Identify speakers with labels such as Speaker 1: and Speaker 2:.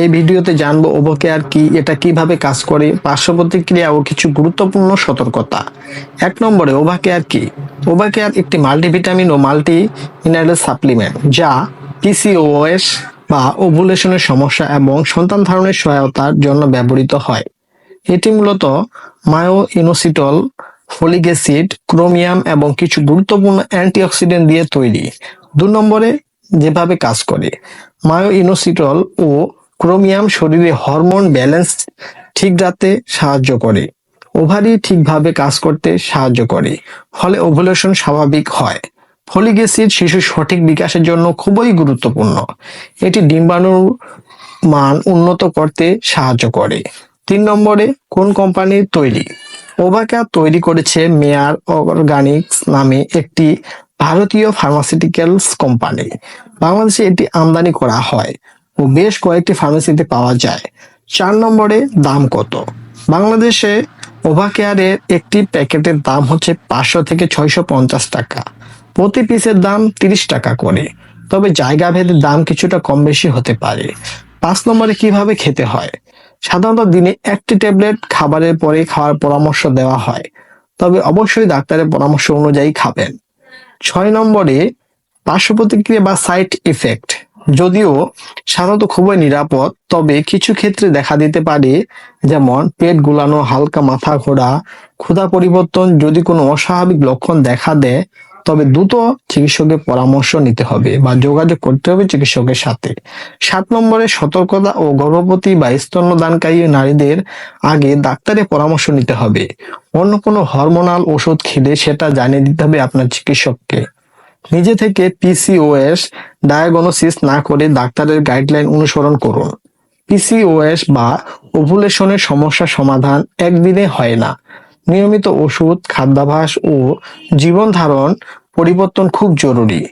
Speaker 1: এই ভিডিওতে জানব ওভোকেয়ার কি, এটা কীভাবে কাজ করে পার্শ্ব প্রতিক্রিয়া ও কিছু গুরুত্বপূর্ণ সতর্কতা। এক নম্বরে ওভাকেয়ার কি? ওভাকেয়ার একটি মাল্টিভিটামিন ও মাল্টি মিনারেল সাপ্লিমেন্ট, যা পিসিওএস বা ওভুলেশনের সমস্যা এবং সন্তান ধারণের সহায়তার জন্য ব্যবহৃত হয়। এটি মূলত myo inositol folic acid, chromium এবং কিছু গুরুত্বপূর্ণ অ্যান্টিঅক্সিডেন্ট দিয়ে তৈরি। দু নম্বরে, যেভাবে কাজ করে মায়ো ইনোসিটল ও ক্রোমিয়াম শরীরে হরমোন ব্যালেন্স ঠিক রাখতে সাহায্য করে। ওভারি ঠিকভাবে কাজ করতে সাহায্য করে, ফলে ওভুলেশন স্বাভাবিক হয়। ফলিক অ্যাসিড শিশুর সঠিক বিকাশের জন্য খুবই গুরুত্বপূর্ণ। এটি ডিম্বাণুর মান উন্নত করতে সাহায্য করে। তিন নম্বরে, কোন কোম্পানির তৈরি? ওভাকা তৈরি করেছে মেয়ার অর্গানিক্স নামে একটি ভারতীয় ফার্মাসিউটিক্যালস কোম্পানি। বাংলাদেশে এটি আমদানি করা হয়। ও বেশ কয়েকটি ফার্মেসিতে পাওয়া যায়। চার নম্বরে দাম কত? বাংলাদেশে ওভাকেয়ারের একটি প্যাকেটের দাম হচ্ছে পাঁচশো থেকে ছয়শো পঞ্চাশ টাকা। প্রতি পিসের দাম তিরিশ টাকা করে। তবে জায়গা ভেদে দাম কিছুটা কম বেশি হতে পারে। পাঁচ নম্বরে কীভাবে খেতে হয়? সাধারণত দিনে একটি ট্যাবলেট খাবারের পরে খাওয়ার পরামর্শ দেওয়া হয়। তবে অবশ্যই ডাক্তারের পরামর্শ অনুযায়ী খাবেন। ছয় নম্বরে পার্শ্ব প্রতিক্রিয়া বা সাইড ইফেক্ট যদিও সাধারণত খুবই নিরাপদ, তবে কিছু ক্ষেত্রে দেখা দিতে পারে, যেমন পেট গুলানো, হালকা মাথা ঘোরা, ক্ষুধা পরিবর্তন যদি কোনো অস্বাভাবিক লক্ষণ দেখা দেয়, তবে দ্রুত চিকিৎসকের পরামর্শ নিতে হবে বা যোগাযোগ করতে হবে চিকিৎসকের সাথে। সাত নম্বরে সতর্কতা ও গর্ভবতী বা স্তন্যদানকারী নারীদের আগে ডাক্তারের পরামর্শ নিতে হবে। অন্য কোনো হরমোনাল ওষুধ খেলে সেটা জানিয়ে দিতে হবে আপনার চিকিৎসককে। নিজে থেকে পিসিওএস ডায়াগনোসিস না করে ডাক্তারের গাইডলাইন অনুসরণ করুন। পিসিওএস বা ওভুলেশনের সমস্যা সমাধান একদিনে হয় না। নিয়মিত ওষুধ, খাদ্যাভাস ও জীবন ধারণ পরিবর্তন খুব জরুরি।